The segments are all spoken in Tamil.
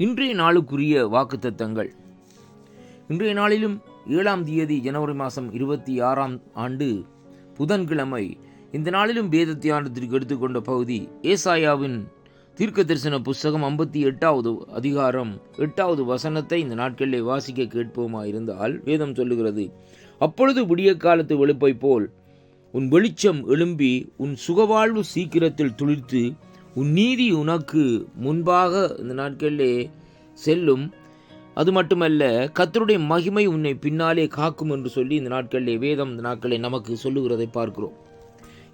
இன்றைய நாளுக்குரிய வாக்குத்தத்தங்கள். இன்றைய நாளிலும் ஏழாம் தேதி ஜனவரி மாதம் இருபத்தி ஆறாம் ஆண்டு புதன்கிழமை. இந்த நாளிலும் வேத தியானத்திற்கு எடுத்துக்கொண்ட பகுதி ஏசாயாவின் தீர்க்க தரிசன புஸ்தகம் ஐம்பத்தி எட்டாவது அதிகாரம் எட்டாவது வசனத்தை இந்த நாட்களிலே வாசிக்க கேட்போமா இருந்தால் வேதம் சொல்லுகிறது அப்பொழுது விடிய காலத்து வெளுப்பை போல் உன் வெளிச்சம் எழும்பி உன் சுகவாழ்வு சீக்கிரத்தில் துளிர்த்து உன் நீதி உனக்கு முன்பாக இந்த நாட்களிலே செல்லும். அது மட்டுமல்ல கத்தருடைய மகிமை உன்னை பின்னாலே காக்கும் என்று சொல்லி இந்த நாட்களிலே வேதம் இந்த நாட்களை நமக்கு சொல்லுகிறதை பார்க்கிறோம்.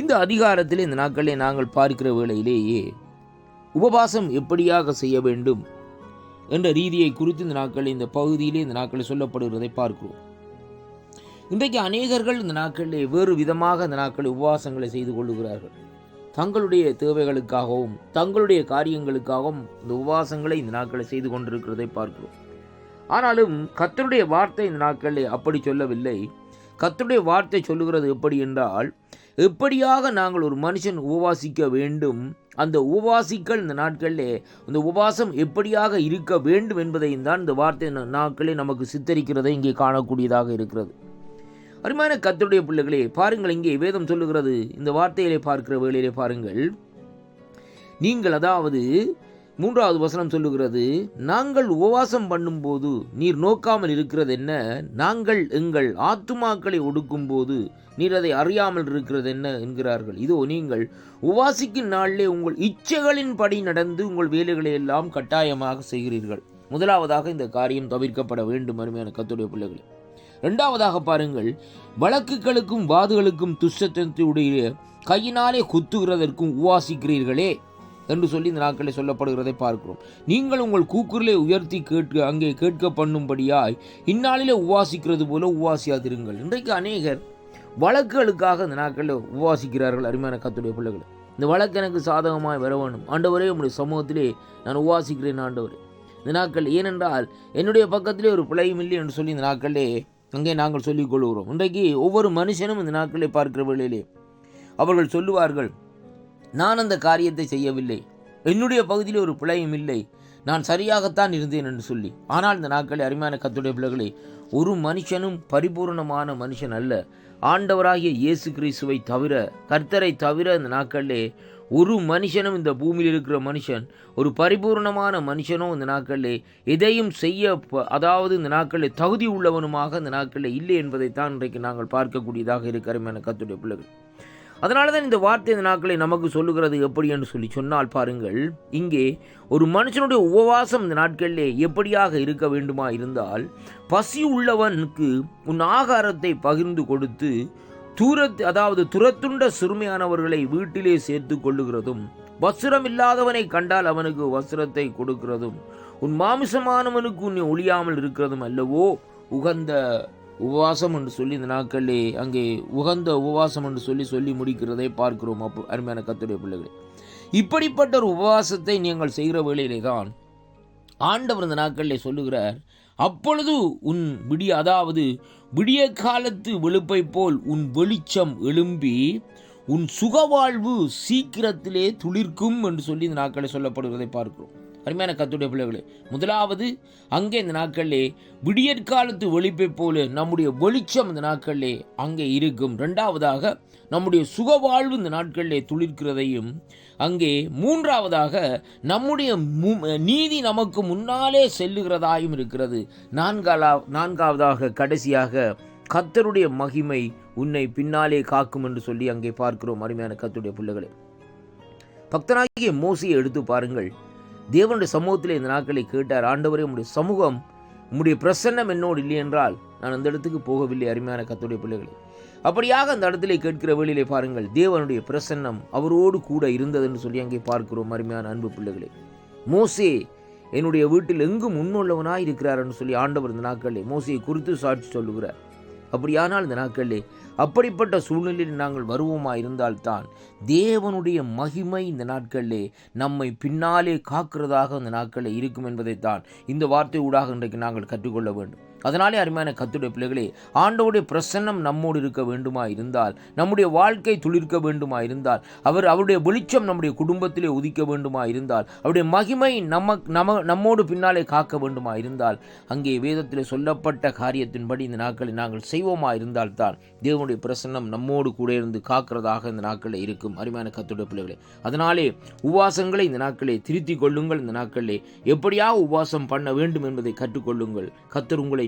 இந்த அதிகாரத்தில் இந்த நாட்களை நாங்கள் பார்க்கிற வேளையிலேயே உபவாசம் எப்படியாக செய்ய வேண்டும் என்ற ரீதியை குறித்து இந்த நாட்களில் இந்த பகுதியிலே இந்த நாட்களில் சொல்லப்படுகிறதை பார்க்கிறோம். இன்றைக்கு அநேகர்கள் இந்த நாட்களிலே வேறு விதமாக இந்த நாட்களில் உபவாசங்களை செய்து கொள்ளுகிறார்கள். தங்களுடைய தேவைகளுக்காகவும் தங்களுடைய காரியங்களுக்காகவும் இந்த உபவாசங்களை இந்த நாட்களை செய்து கொண்டிருக்கிறதை பார்க்கிறோம். ஆனாலும் கத்தருடைய வார்த்தை இந்த நாட்களில் அப்படி சொல்லவில்லை. கத்தருடைய வார்த்தை சொல்லுகிறது எப்படி என்றால் எப்படியாக நாங்கள் ஒரு மனுஷன் உபவாசிக்க வேண்டும் அந்த உபவாசிக்கள் இந்த நாட்களிலே அந்த உபவாசம் எப்படியாக இருக்க வேண்டும் என்பதையும் தான் இந்த வார்த்தை இந்த நாட்களில் நமக்கு சித்தரிக்கிறதை இங்கே காணக்கூடியதாக இருக்கிறது. அருமையான கத்தருடைய பிள்ளைகளே பாருங்கள் இங்கே வேதம் சொல்லுகிறது. இந்த வார்த்தையிலே பார்க்கிற வேளையிலே பாருங்கள். நீங்கள் அதாவது மூன்றாவது வசனம் சொல்லுகிறது நாங்கள் உபவாசம் பண்ணும்போது நீர் நோக்காமல் இருக்கிறது என்ன? நாங்கள் எங்கள் ஆத்துமாக்களை ஒடுக்கும்போது நீர் அதை அறியாமல் இருக்கிறது என்ன? என்கிறார்கள். இதோ நீங்கள் உவாசிக்கும் நாளிலே உங்கள் இச்சைகளின் படி நடந்து உங்கள் வேலைகளை எல்லாம் கட்டாயமாக செய்கிறீர்கள். முதலாவதாக இந்த காரியம் தவிர்க்கப்பட வேண்டும் அருமையான கத்துடைய பிள்ளைகளே. ரெண்டாவதாக பாருங்கள் வழக்குகளுக்கும் வாதுகளுக்கும் துஷ்டத்தனத்துடைய கையினாலே குத்துகிறதற்கும் உவாசிக்கிறீர்களே என்று சொல்லி இந்த நாட்களில் சொல்லப்படுகிறதை பார்க்கிறோம். நீங்கள் உங்கள் கூக்குரலை உயர்த்தி கேட்க அங்கே கேட்க பண்ணும்படியாய் இந்நாளிலே உவாசிக்கிறது போல உவாசியாதிருங்கள். இன்றைக்கு அநேகர் வழக்குகளுக்காக இந்த நாட்களில் உவாசிக்கிறார்கள் அருமையான கத்துடைய பிள்ளைகள். இந்த வழக்கு எனக்கு சாதகமாய் வர வேண்டும். ஆண்டவரே உங்களுடைய சமூகத்திலே நான் உவாசிக்கிறேன் ஆண்டவரே. இந்த நாட்கள் ஏனென்றால் என்னுடைய பக்கத்திலே ஒரு பிழையும் இல்லை என்று சொல்லி இந்த நாட்களிலே அங்கே நாங்கள் சொல்லிக் கொள்கிறோம். இன்றைக்கு ஒவ்வொரு மனுஷனும் இந்த நாட்களை பார்க்கிற வேளையிலே அவர்கள் சொல்லுவார்கள் நான் அந்த காரியத்தை செய்யவில்லை. என்னுடைய பகுதியில் ஒரு பிழையும் இல்லை. நான் சரியாகத்தான் இருந்தேன் என்று சொல்லி. ஆனால் இந்த நாட்களை அருமையான கத்துடைய பிள்ளைகளே ஒரு மனுஷனும் பரிபூர்ணமான மனுஷன் அல்ல. ஆண்டவராகிய இயேசு கிறிஸ்துவை தவிர கர்த்தரை தவிர இந்த நாட்களிலே ஒரு மனுஷனும் இந்த பூமியில் இருக்கிற மனுஷன் ஒரு பரிபூர்ணமான மனுஷனோ இந்த நாட்களில் எதையும் செய்ய ப- அதாவது இந்த நாட்களில் தகுதி உள்ளவனுமாக இந்த நாட்களில் இல்லை என்பதைத்தான் இன்றைக்கு நாங்கள் பார்க்கக்கூடியதாக இருக்கிறோம் கத்துடைய பிள்ளைகள். அதனால தான் இந்த வார்த்தை இந்த நாட்களை நமக்கு சொல்லுகிறது எப்படி என்று சொல்லி சொன்னால் பாருங்கள் இங்கே ஒரு மனுஷனுடைய உபவாசம் இந்த நாட்களிலே எப்படியாக இருக்க வேண்டுமா இருந்தால் பசி உள்ளவனுக்கு உன் ஆகாரத்தை பகிர்ந்து கொடுத்து தூரத் அதாவது துரத்துண்ட சிறுமையானவர்களை வீட்டிலே சேர்த்து கொள்ளுகிறதும் வஸ்திரம் இல்லாதவனை கண்டால் அவனுக்கு வஸ்திரத்தை கொடுக்கிறதும் உன் மாமிசமானவனுக்கு உன்னை ஒழியாமல் இருக்கிறதும் அல்லவோ உகந்த உபவாசம் என்று சொல்லி இந்த நாட்களிலே அங்கே உகந்த உபவாசம் என்று சொல்லி சொல்லி முடிக்கிறதை பார்க்கிறோம். அப்போ அருமையான கத்துடைய பிள்ளைகளே இப்படிப்பட்ட ஒரு உபவாசத்தை நீங்கள் செய்கிற வேளையிலே தான் ஆண்டவர் இந்த நாட்களிலே சொல்லுகிறார் அப்பொழுது உன் விடிய அதாவது விடிய காலத்து வெளுப்பை போல் உன் வெளிச்சம் எழும்பி உன் சுகவாழ்வு சீக்கிரத்திலே துளிர்க்கும் என்று சொல்லி இந்த நாட்களை சொல்லப்படுவதை பார்க்கிறோம். அருமையான கத்துடைய பிள்ளைகளே முதலாவது அங்கே இந்த நாட்களிலே விடியற்காலத்து வெளிப்பை போல நம்முடைய வெளிச்சம் இந்த நாட்களிலே அங்கே இருக்கும். ரெண்டாவதாக நம்முடைய சுக வாழ்வு இந்த நாட்களிலே துளிர்க்கிறதையும் அங்கே மூன்றாவதாக நம்முடைய நீதி நமக்கு முன்னாலே செல்லுகிறதாயும் இருக்கிறது. நான்காலா நான்காவதாக கடைசியாக கர்த்தருடைய மகிமை உன்னை பின்னாலே காக்கும் என்று சொல்லி அங்கே பார்க்கிறோம். அருமையான கத்துடைய பிள்ளைகளே. பக்தனாகிய மோசியை எடுத்து பாருங்கள். தேவனுடைய சமூகத்தில் இந்த நாட்களை கேட்டார் ஆண்டவரே உம்முடைய சமூகம் உம்முடைய பிரசன்னம் என்னோடு இல்லை என்றால் நான் அந்த இடத்துக்கு போகவில்லை அருமையான கத்துடைய பிள்ளைகளே. அப்படியாக அந்த இடத்திலே கேட்கிற வேளையிலே பாருங்கள் தேவனுடைய பிரசன்னம் அவரோடு கூட இருந்தது என்று சொல்லி அங்கே பார்க்கிறோம் அருமையான அன்பு பிள்ளைகளே. மோசே என்னுடைய வீட்டில் எங்கும் முன்னுள்ளவனாய் இருக்கிறார் என்று சொல்லி ஆண்டவர் இந்த நாட்களே மோசையை குறித்து சாட்சி சொல்லுகிறார். அப்படியானால் இந்த நாட்களே அப்படிப்பட்ட சூழ்நிலையில் நாங்கள் வருவோமா இருந்தால்தான் தேவனுடைய மகிமை இந்த நாட்களிலே நம்மை பின்னாலே காக்கிறதாக இந்த நாட்களில் இருக்கும் என்பதைத்தான் இந்த வார்த்தை ஊடாக இன்றைக்கு நாங்கள் கற்றுக்கொள்ள வேண்டும். அதனாலே அருமையான கத்துடைய பிள்ளைகளே ஆண்டவுடைய பிரசன்னம் நம்மோடு இருக்க வேண்டுமா இருந்தால் நம்முடைய வாழ்க்கை துளிர்க்க வேண்டுமா இருந்தால் அவர் அவருடைய வெளிச்சம் நம்முடைய குடும்பத்திலே உதிக்க வேண்டுமா இருந்தால் அவருடைய மகிமை நம்ம நம நம்மோடு பின்னாலே காக்க வேண்டுமா இருந்தால் அங்கே வேதத்தில் சொல்லப்பட்ட காரியத்தின்படி இந்த நாட்களில் நாங்கள் செய்வோமா இருந்தால்தான் தேவனுடைய பிரசன்னம் நம்மோடு கூட இருந்து காக்கிறதாக இந்த நாட்களில் இருக்கும். அருமையான கத்துடைய பிள்ளைகளே அதனாலே உபவாசங்களை இந்த நாட்களே திருத்திக் கொள்ளுங்கள். இந்த நாட்களிலே எப்படியா உபவாசம் பண்ண வேண்டும் என்பதை கற்றுக்கொள்ளுங்கள். கத்தர் உங்களை